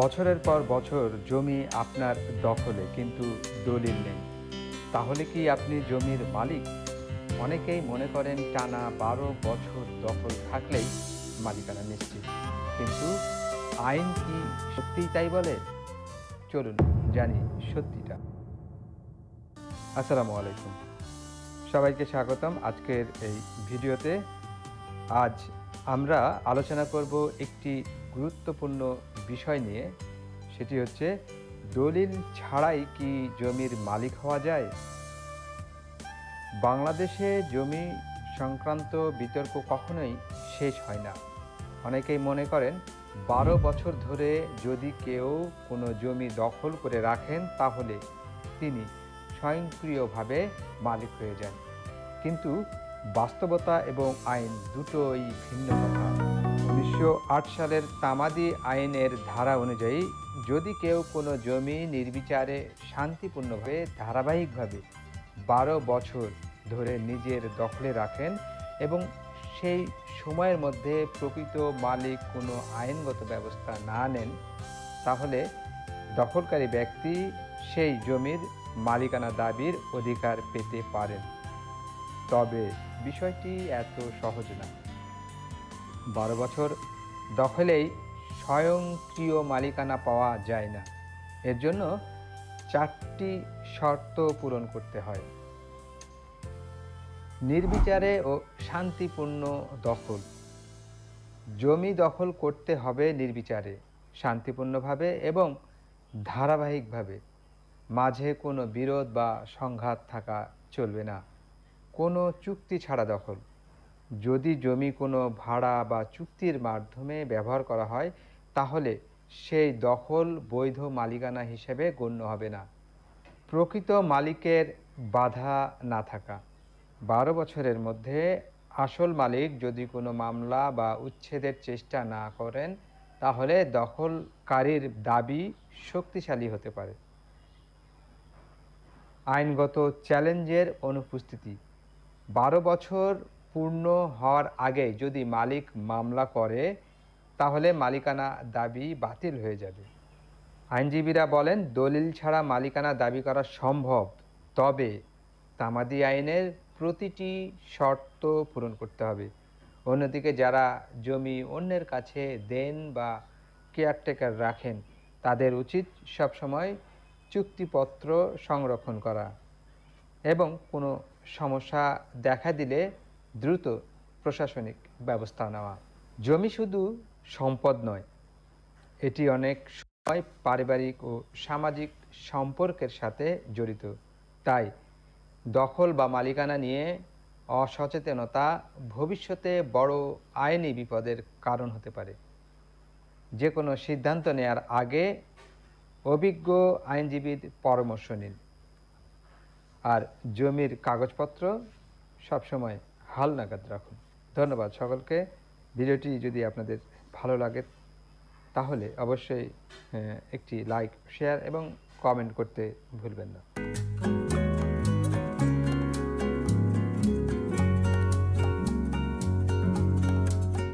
বছরের পর বছর জমি আপনার দখলে, কিন্তু দলিল নেই। তাহলে কি আপনি জমির মালিক? অনেকেই মনে করেন টানা বারো বছর দখল থাকলেই মালিকানা নিশ্চিত। কিন্তু আইন কি সত্যিই তাই বলে? চলুন জানি সত্যিটা। আসসালামু আলাইকুম। সবাইকে স্বাগতম আজকের এই ভিডিওতে। আজ আমরা আলোচনা করব একটি গুরুত্বপূর্ণ বিষয় নিয়ে, সেটি হচ্ছে, দলিল ছাড়াই কি জমির মালিক হওয়া যায়? বাংলাদেশে জমি সংক্রান্ত বিতর্ক কখনোই শেষ হয় না। অনেকেই মনে করেন, বারো বছর ধরে যদি কেউ কোনো জমি দখল করে রাখেন, তাহলে তিনি স্বয়ংক্রিয়ভাবে মালিক হয়ে যান। কিন্তু বাস্তবতা এবং আইন দুটোই ভিন্ন কথা। উনিশশো আট সালের তামাদি আইনের ধারা অনুযায়ী, যদি কেউ কোনো জমি নির্বিচারে শান্তিপূর্ণভাবে, ধারাবাহিকভাবে বারো বছর ধরে নিজের দখলে রাখেন এবং সেই সময়ের মধ্যে প্রকৃত মালিক কোনো আইনগত ব্যবস্থা না নেন, তাহলে দখলকারী ব্যক্তি সেই জমির মালিকানা দাবির অধিকার পেতে পারেন। তবে বিষয়টি এত সহজ না। বারো বছর দখলেই স্বয়ংক্রিয় মালিকানা পাওয়া যায় না। এর জন্য চারটি শর্ত পূরণ করতে হয়। নির্বিচারে ও শান্তিপূর্ণ দখল। জমি দখল করতে হবে নির্বিচারে, শান্তিপূর্ণভাবে এবং ধারাবাহিকভাবে। মাঝে কোনো বিরোধ বা সংঘাত থাকা চলবে না। কোনো চুক্তি ছাড়া দখল। যদি জমি কোনো ভাড়া বা চুক্তির মাধ্যমে ব্যবহার করা হয়, তাহলে সেই দখল বৈধ মালিকানা হিসেবে গণ্য হবে না। প্রকৃত মালিকের বাধা না থাকা। বারো বছরের মধ্যে আসল মালিক যদি কোনো মামলা বা উচ্ছেদের চেষ্টা না করেন, তাহলে দখলকারীর দাবি শক্তিশালী হতে পারে। আইনগত চ্যালেঞ্জের অনুপস্থিতি। বারো বছর পূর্ণ হওয়ার আগে যদি মালিক মামলা করে, তাহলে মালিকানা দাবি বাতিল হয়ে যাবে। আইনজীবীরা বলেন, দলিল ছাড়া মালিকানা দাবি করা সম্ভব, তবে তামাদি আইনের প্রতিটি শর্ত পূরণ করতে হবে। অন্যদিকে যারা জমি অন্যের কাছে দেন বা কেয়ারটেকার রাখেন, তাদের উচিত সবসময় চুক্তিপত্র সংরক্ষণ করা। এবং কোনো সমস্যা দেখা দিলে দ্রুত প্রশাসনিক ব্যবস্থা নেওয়া। জমি শুধু সম্পদ নয়, এটি অনেক সময় পারিবারিক ও সামাজিক সম্পর্কের সাথে জড়িত। তাই দখল বা মালিকানা নিয়ে অসচেতনতা ভবিষ্যতে বড় আইনি বিপদের কারণ হতে পারে। যে কোনো সিদ্ধান্ত নেয়ার আগে অভিজ্ঞ আইনজীবীর পরামর্শ নিন। আর জমির কাগজপত্র সবসময় হালনাগাদ রাখুন। ধন্যবাদ সকলকে। ভিডিওটি যদি আপনাদের ভালো লাগে, তাহলে অবশ্যই একটি লাইক, শেয়ার এবং কমেন্ট করতে ভুলবেন না।